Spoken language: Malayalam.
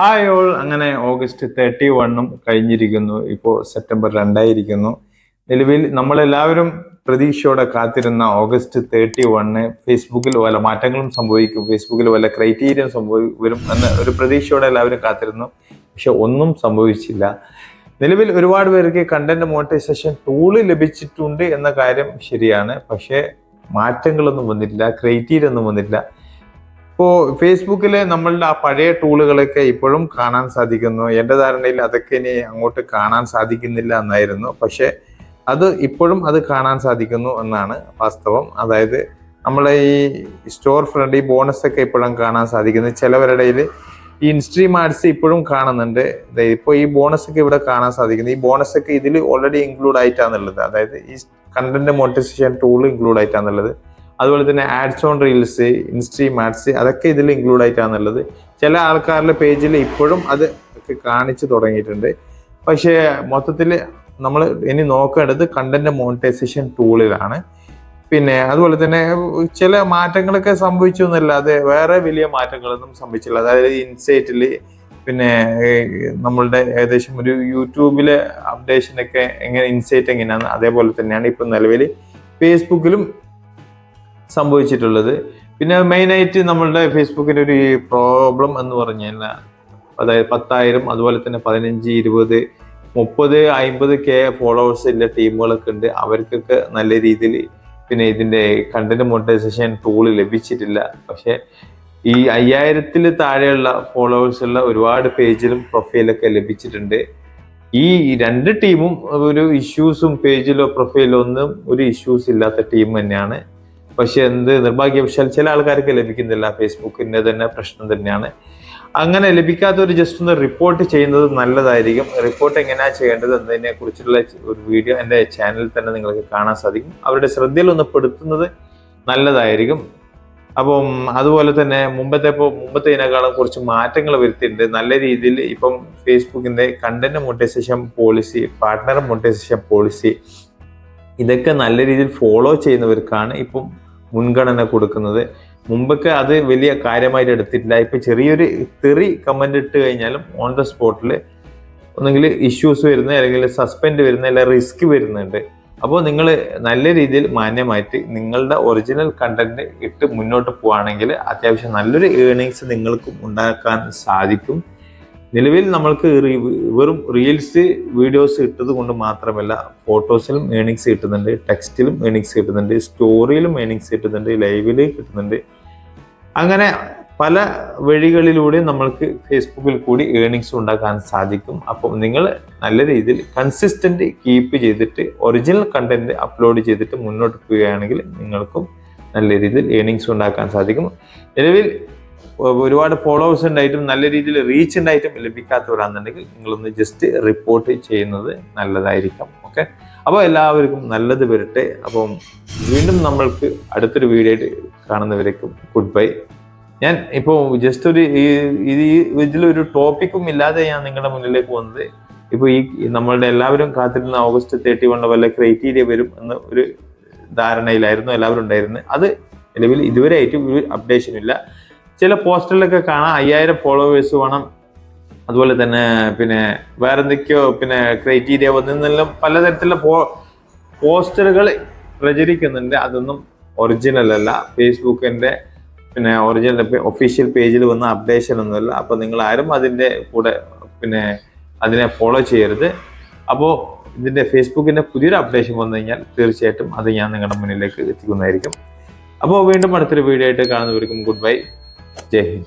Hi all. അങ്ങനെ ഓഗസ്റ്റ് തേർട്ടി വണ്ണും കഴിഞ്ഞിരിക്കുന്നു. ഇപ്പോൾ സെപ്റ്റംബർ രണ്ടായിരിക്കുന്നു. നിലവിൽ നമ്മളെല്ലാവരും പ്രതീക്ഷയോടെ കാത്തിരുന്ന ഓഗസ്റ്റ് തേർട്ടി വണ്ണ് ഫേസ്ബുക്കിൽ വല്ല മാറ്റങ്ങളും സംഭവിക്കും ഫേസ്ബുക്കിൽ വല്ല ക്രൈറ്റീരിയ സംഭവി വരും എന്ന ഒരു പ്രതീക്ഷയോടെ എല്ലാവരും കാത്തിരുന്നു. പക്ഷെ ഒന്നും സംഭവിച്ചില്ല. നിലവിൽ ഒരുപാട് പേർക്ക് കണ്ടന്റ് മോണിറ്റൈസേഷൻ ടൂൾ ലഭിച്ചിട്ടുണ്ട് എന്ന കാര്യം ശരിയാണ്. പക്ഷേ മാറ്റങ്ങളൊന്നും വന്നിട്ടില്ല ക്രൈറ്റീരിയ ഒന്നും വന്നിട്ടില്ല. ഇപ്പോൾ ഫേസ്ബുക്കിൽ നമ്മളുടെ ആ പഴയ ടൂളുകളൊക്കെ ഇപ്പോഴും കാണാൻ സാധിക്കുന്നു. എന്റെ ധാരണയിൽ അതൊക്കെ ഇനി അങ്ങോട്ട് കാണാൻ സാധിക്കുന്നില്ല എന്നായിരുന്നു. പക്ഷേ അത് ഇപ്പോഴും അത് കാണാൻ സാധിക്കുന്നു എന്നാണ് വാസ്തവം. അതായത് നമ്മളെ ഈ സ്റ്റോർ ഫ്രണ്ട് ഈ ബോണസ് ഒക്കെ ഇപ്പോഴും കാണാൻ സാധിക്കുന്നു. ചിലവരുടെ ഈ ഇൻസ്ട്രീം ആഡ്സ് ഇപ്പോഴും കാണുന്നുണ്ട്. ഇപ്പോൾ ഈ ബോണസ് ഒക്കെ ഇവിടെ കാണാൻ സാധിക്കുന്നു. ഈ ബോണസ് ഒക്കെ ഇതിൽ ഓൾറെഡി ഇൻക്ലൂഡ് ആയിട്ടാണുള്ളത് അതായത് ഈ കണ്ടന്റ് മോണിറ്റൈസേഷൻ ടൂൾ ഇൻക്ലൂഡ് ആയിട്ടാണുള്ളത് അതുപോലെ തന്നെ ads on reels instream ads അതൊക്കെ ഇതിൽ ഇൻക്ലൂഡ് ആയിട്ടാണുള്ളത്. ചില ആൾക്കാരുടെ പേജിൽ ഇപ്പോഴും അത് ഒക്കെ കാണിച്ചു തുടങ്ങിയിട്ടുണ്ട്. പക്ഷേ മൊത്തത്തിൽ നമ്മൾ ഇനി നോക്കേണ്ടത് കണ്ടന്റ് മോണിറ്റൈസേഷൻ ടൂളിലാണ് പിന്നെ അതുപോലെ തന്നെ ചില മാറ്റങ്ങളൊക്കെ സംഭവിച്ചു എന്നല്ലാതെ വേറെ വലിയ മാറ്റങ്ങളൊന്നും സംഭവിച്ചില്ല. അതായത് ഇൻസൈറ്റിൽ പിന്നെ നമ്മളുടെ ഏകദേശം ഒരു യൂട്യൂബിലെ അപ്ഡേഷനൊക്കെ എങ്ങനെ ഇൻസൈറ്റ് എങ്ങനെയാണ് അതേപോലെ തന്നെയാണ് ഇപ്പം നിലവിൽ. ഫേസ്ബുക്കിലും സംഭവിച്ചിട്ടുള്ളത്. പിന്നെ മെയിനായിട്ട് നമ്മളുടെ ഫേസ്ബുക്കിന്റെ ഒരു പ്രോബ്ലം എന്ന് പറഞ്ഞു കഴിഞ്ഞാൽ അതായത് പത്തായിരം അതുപോലെ തന്നെ പതിനഞ്ച് ഇരുപത് മുപ്പത് അമ്പത് കെ ഫോളോവേഴ്സ് ഉള്ള ടീമുകളൊക്കെ ഉണ്ട്. അവർക്കൊക്കെ നല്ല രീതിയിൽ പിന്നെ ഇതിന്റെ കണ്ടന്റ് മോണിറ്റൈസേഷൻ ടൂൾ ലഭിച്ചിട്ടില്ല. പക്ഷേ ഈ അയ്യായിരത്തിൽ താഴെയുള്ള ഫോളോവേഴ്സ് ഉള്ള ഒരുപാട് പേജിലും പ്രൊഫൈലൊക്കെ ലഭിച്ചിട്ടുണ്ട്. ഈ രണ്ട് ടീമും ഒരു ഇഷ്യൂസും പേജിലോ പ്രൊഫൈലോ ഒന്നും ഒരു ഇഷ്യൂസ് ഇല്ലാത്ത ടീം തന്നെയാണ്. പക്ഷെ എന്ത് നിർഭാഗ്യവശാൽ ചില ആൾക്കാർക്ക് ലഭിക്കുന്നില്ല. ഫേസ്ബുക്കിന്റെ തന്നെ പ്രശ്നം തന്നെയാണ്. അങ്ങനെ ലഭിക്കാത്തവർ ജസ്റ്റ് ഒന്ന് റിപ്പോർട്ട് ചെയ്യുന്നത് നല്ലതായിരിക്കും. റിപ്പോർട്ട് എങ്ങനെയാണ് ചെയ്യേണ്ടത് എന്നതിനെ കുറിച്ചുള്ള ഒരു വീഡിയോ എന്റെ ചാനലിൽ തന്നെ നിങ്ങൾക്ക് കാണാൻ സാധിക്കും. അവരുടെ ശ്രദ്ധയിൽ ഒന്ന് പെടുത്തുന്നത് നല്ലതായിരിക്കും. അപ്പം അതുപോലെ തന്നെ മുമ്പത്തെ ഇപ്പോൾ മുമ്പത്തേതിനേക്കാളും കുറച്ച് മാറ്റങ്ങൾ വരുത്തിയിട്ടുണ്ട്. നല്ല രീതിയിൽ ഇപ്പം ഫേസ്ബുക്കിന്റെ content monetisation policy partner monetisation policy ഇതൊക്കെ നല്ല രീതിയിൽ ഫോളോ ചെയ്യുന്നവർക്കാണ് ഇപ്പം മുൻഗണന കൊടുക്കുന്നത്. മുമ്പൊക്കെ അത് വലിയ കാര്യമായിട്ട് എടുത്തിട്ടില്ല. ഇപ്പം ചെറിയൊരു തെറി കമന്റ് ഇട്ട് കഴിഞ്ഞാലും ഓൺ ദ സ്പോട്ടിൽ ഒന്നെങ്കിൽ ഇഷ്യൂസ് വരുന്ന അല്ലെങ്കിൽ സസ്പെൻഡ് വരുന്ന അല്ലെങ്കിൽ റിസ്ക് വരുന്നുണ്ട്. അപ്പോൾ നിങ്ങൾ നല്ല രീതിയിൽ മാന്യമായിട്ട് നിങ്ങളുടെ ഒറിജിനൽ കണ്ടന്റ് ഇട്ട് മുന്നോട്ട് പോവുകയാണെങ്കിൽ അത്യാവശ്യം നല്ലൊരു ഏണിങ്സ് നിങ്ങൾക്കും ഉണ്ടാക്കാൻ സാധിക്കും. നിലവിൽ നമ്മൾക്ക് വെറും റീൽസ് വീഡിയോസ് ഇട്ടത് കൊണ്ട് മാത്രമല്ല ഫോട്ടോസിലും ഏണിങ്സ് കിട്ടുന്നുണ്ട് ടെക്സ്റ്റിലും ഏണിങ്സ് കിട്ടുന്നുണ്ട് സ്റ്റോറിയിലും ഏണിങ്സ് കിട്ടുന്നുണ്ട് ലൈവിൽ കിട്ടുന്നുണ്ട്. അങ്ങനെ പല വഴികളിലൂടെ നമ്മൾക്ക് ഫേസ്ബുക്കിൽ കൂടി ഏണിങ്സ് ഉണ്ടാക്കാൻ സാധിക്കും. അപ്പം നിങ്ങൾ നല്ല രീതിയിൽ കൺസിസ്റ്റന്റ് കീപ്പ് ചെയ്തിട്ട് ഒറിജിനൽ കണ്ടന്റ് അപ്ലോഡ് ചെയ്തിട്ട് മുന്നോട്ട് പോവുകയാണെങ്കിൽ നിങ്ങൾക്കും നല്ല രീതിയിൽ ഏണിങ്സ് ഉണ്ടാക്കാൻ സാധിക്കും. നിലവിൽ ഒരുപാട് ഫോളോവേഴ്സ് ഉണ്ടായിട്ടും നല്ല രീതിയിൽ റീച്ച് ഉണ്ടായിട്ടും ലഭിക്കാത്തവരാണെന്നുണ്ടെങ്കിൽ നിങ്ങളൊന്ന് ജസ്റ്റ് റിപ്പോർട്ട് ചെയ്യുന്നത് നല്ലതായിരിക്കും. ഓക്കെ അപ്പോൾ എല്ലാവർക്കും നല്ലത് വരട്ടെ. അപ്പം വീണ്ടും നമ്മൾക്ക് അടുത്തൊരു വീഡിയോ ആയിട്ട് കാണുന്നവരേക്കും ഗുഡ് ബൈ ഞാൻ ഇപ്പോൾ ജസ്റ്റ് ഒരു ഈ- ഇത് ഈ ഇതിലൊരു ടോപ്പിക്കും ഇല്ലാതെ ഞാൻ നിങ്ങളുടെ മുന്നിലേക്ക് വന്നത്. ഇപ്പോൾ ഈ നമ്മളുടെ എല്ലാവരും കാത്തിരുന്ന ഓഗസ്റ്റ് തേർട്ടി വണ്ണ് വല്ല ക്രൈറ്റീരിയ വരും എന്ന ഒരു ധാരണയിലായിരുന്നു എല്ലാവരും ഉണ്ടായിരുന്നത്. അത് നിലവിൽ ഇതുവരെ ആയിട്ടും ഒരു അപ്ഡേഷൻ ഇല്ല. ചില പോസ്റ്ററിലൊക്കെ കാണാം അയ്യായിരം ഫോളോവേഴ്സ് വേണം. അതുപോലെ തന്നെ പിന്നെ വേറെ എന്തൊക്കെയോ പിന്നെ ക്രൈറ്റീരിയ വന്നെന്നെല്ലാം പലതരത്തിലുള്ള പോ പോസ്റ്ററുകൾ പ്രചരിക്കുന്നുണ്ട്. അതൊന്നും ഒറിജിനൽ അല്ല. ഫേസ്ബുക്കിന്റെ പിന്നെ ഒറിജിനൽ ഒഫീഷ്യൽ പേജിൽ വന്ന അപ്ഡേഷൻ ഒന്നുമില്ല. അപ്പോൾ നിങ്ങൾ ആരും അതിന്റെ കൂടെ പിന്നെ അതിനെ ഫോളോ ചെയ്യരുത്. അപ്പോൾ ഇതിന്റെ ഫേസ്ബുക്കിന്റെ പുതിയൊരു അപ്ഡേഷൻ വന്നു കഴിഞ്ഞാൽ തീർച്ചയായിട്ടും അത് ഞാൻ നിങ്ങളുടെ മുന്നിലേക്ക് എത്തിക്കുന്നതായിരിക്കും. അപ്പോൾ വീണ്ടും അടുത്തൊരു വീഡിയോ ആയിട്ട് കാണുന്നവർക്കും ഗുഡ് ബൈ Day.